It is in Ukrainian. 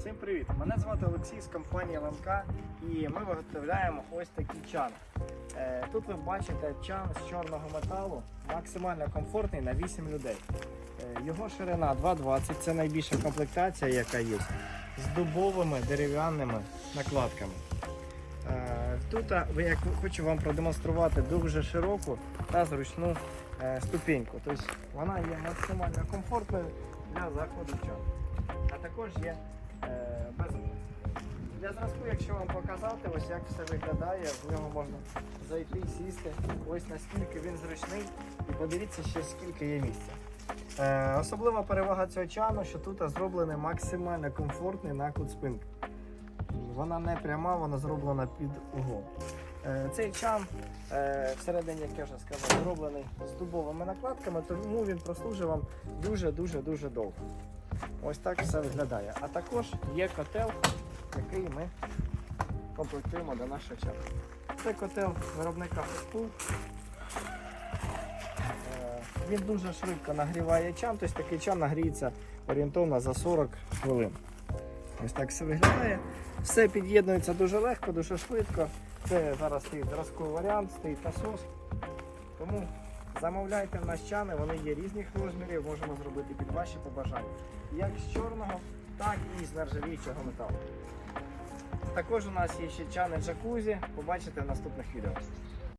Всім привіт! Мене звати Олексій з компанії ЛМК і ми виготовляємо ось такий чан. Е, Тут ви бачите чан з чорного металу, максимально комфортний на 8 людей. Е, Його ширина 2,20, це найбільша комплектація, яка є, з дубовими дерев'яними накладками. Е, Тут як хочу вам продемонструвати дуже широку та зручну ступеньку. Тобто вона є максимально комфортною для заходу чан. А також є е, безопасний. Для зразку, якщо вам показати, ось як все виглядає, в нього можна зайти, і сісти. Ось наскільки він зручний. І подивіться ще скільки є місця. Е, особлива перевага цього чану, що тут зроблений максимально комфортний накут спинки. Вона не пряма, вона зроблена під углом. Е, Цей чан всередині, як я вже сказав, зроблений з дубовими накладками, тому він прослужить вам дуже-дуже-дуже довго. Ось так все виглядає. А також є котел, який ми комплектуємо до нашого чану. Це котел виробника Фуспул. Він дуже швидко нагріває чан, тобто такий чан нагріється орієнтовно за 40 хвилин. Ось так все виглядає. Все під'єднується дуже легко, дуже швидко. Це зараз стоїть зразковий варіант, стоїть насос. Тому замовляйте в нас чани, вони є різних розмірів, можемо зробити під ваші побажання. Як з чорного, так і з нержавіючого металу. Також у нас є ще чани джакузі, побачите в наступних відео.